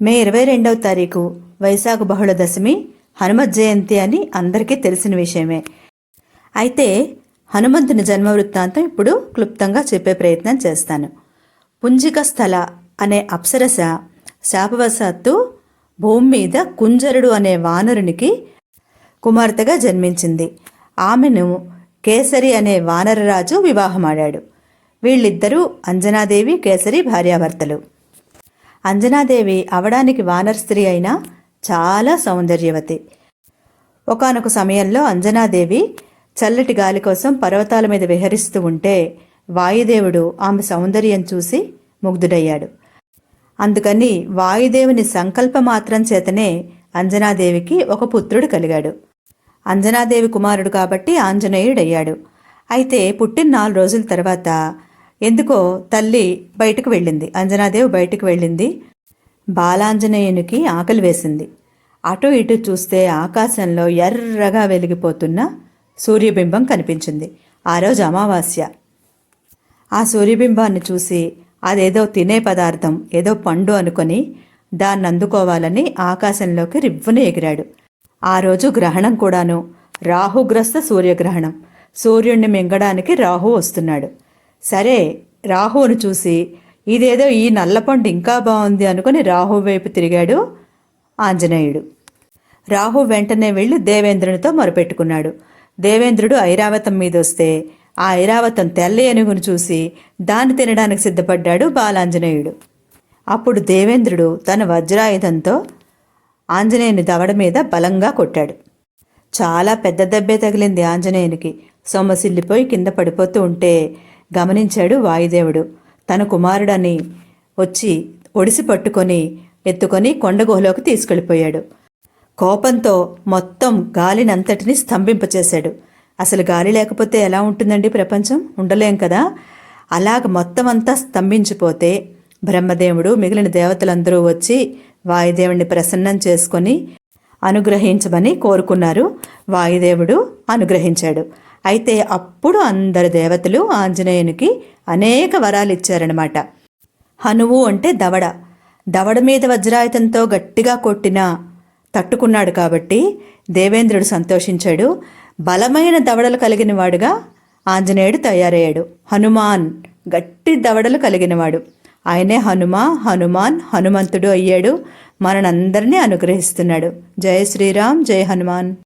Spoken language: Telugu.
మే ఇరవై రెండవ తారీఖు వైశాఖ బహుళ దశమి హనుమత్ జయంతి అని అందరికీ తెలిసిన విషయమే. అయితే హనుమంతుని జన్మ వృత్తాంతం ఇప్పుడు క్లుప్తంగా చెప్పే ప్రయత్నం చేస్తాను. పుంజిక స్థల అనే అప్సరస శాపవశాత్తు భూమి మీద కుంజరుడు అనే వానరునికి కుమార్తెగా జన్మించింది. ఆమెను కేసరి అనే వానరరాజు వివాహమాడాడు. వీళ్ళిద్దరూ అంజనాదేవి కేసరి భార్యాభర్తలు. అంజనాదేవి అవడానికి వానర స్త్రీ అయినా చాలా సౌందర్యవతి. ఒకానొక సమయంలో అంజనాదేవి చల్లటి గాలి కోసం పర్వతాల మీద విహరిస్తూ ఉంటే వాయుదేవుడు ఆమె సౌందర్యం చూసి ముగ్ధుడయ్యాడు. అందుకని వాయుదేవుని సంకల్ప మాత్రం చేతనే అంజనాదేవికి ఒక పుత్రుడు కలిగాడు. అంజనాదేవి కుమారుడు కాబట్టి ఆంజనేయుడయ్యాడు. అయితే పుట్టిన నాలుగు రోజుల తర్వాత ఎందుకో తల్లి బయటకు వెళ్ళింది. అంజనాదేవి బయటకు వెళ్ళింది. బాలాంజనేయునికి ఆకలి వేసింది. అటు ఇటు చూస్తే ఆకాశంలో ఎర్రగా వెలిగిపోతున్న సూర్యబింబం కనిపించింది. ఆ రోజు అమావాస్య. ఆ సూర్యబింబాన్ని చూసి అదేదో తినే పదార్థం ఏదో పండు అనుకొని దాన్ని అందుకోవాలని ఆకాశంలోకి రివ్వున ఎగిరాడు. ఆ రోజు గ్రహణం కూడాను రాహుగ్రస్త సూర్యగ్రహణం. సూర్యుణ్ణి మింగడానికి రాహు వస్తున్నాడు. సరే రాహువును చూసి ఇదేదో ఈ నల్లపండు ఇంకా బాగుంది అనుకుని రాహు వైపు తిరిగాడు ఆంజనేయుడు. రాహు వెంటనే వెళ్ళి దేవేంద్రునితో మొరపెట్టుకున్నాడు. దేవేంద్రుడు ఐరావతం మీద వస్తే ఆ ఐరావతం తెల్ల ఏనుగును చూసి దాన్ని తినడానికి సిద్ధపడ్డాడు బాలాంజనేయుడు. అప్పుడు దేవేంద్రుడు తన వజ్రాయుధంతో ఆంజనేయుని దవడ మీద బలంగా కొట్టాడు. చాలా పెద్ద దెబ్బే తగిలింది ఆంజనేయునికి. సొమ్మసిల్లిపోయి కింద పడిపోతూ ఉంటే గమనించాడు వాయుదేవుడు. తన కుమారుడని వచ్చి ఒడిసి పట్టుకొని ఎత్తుకొని కొండగుహలోకి తీసుకెళ్ళిపోయాడు. కోపంతో మొత్తం గాలినంతటిని స్తంభింపచేశాడు. అసలు గాలి లేకపోతే ఎలా ఉంటుందండి ప్రపంచం? ఉండలేం కదా? అలాగ మొత్తం అంతా స్తంభించిపోతే బ్రహ్మదేవుడు మిగిలిన దేవతలందరూ వచ్చి వాయుదేవుడిని ప్రసన్నం చేసుకొని అనుగ్రహించమని కోరుకున్నారు. వాయుదేవుడు అనుగ్రహించాడు. అయితే అప్పుడు అందరు దేవతలు ఆంజనేయునికి అనేక వరాలు ఇచ్చారనమాట హనువు అంటే దవడ. దవడ మీద వజ్రాయుధంతో గట్టిగా కొట్టినా తట్టుకున్నాడు కాబట్టి దేవేంద్రుడు సంతోషించాడు. బలమైన దవడలు కలిగిన వాడుగా ఆంజనేయుడు తయారయ్యాడు. హనుమాన్ గట్టి దవడలు కలిగినవాడు ఆయనే హనుమ హనుమాన్ హనుమంతుడు అయ్యాడు. మనందరినీ అనుగ్రహిస్తున్నాడు. జయ శ్రీరామ్ జయ హనుమాన్.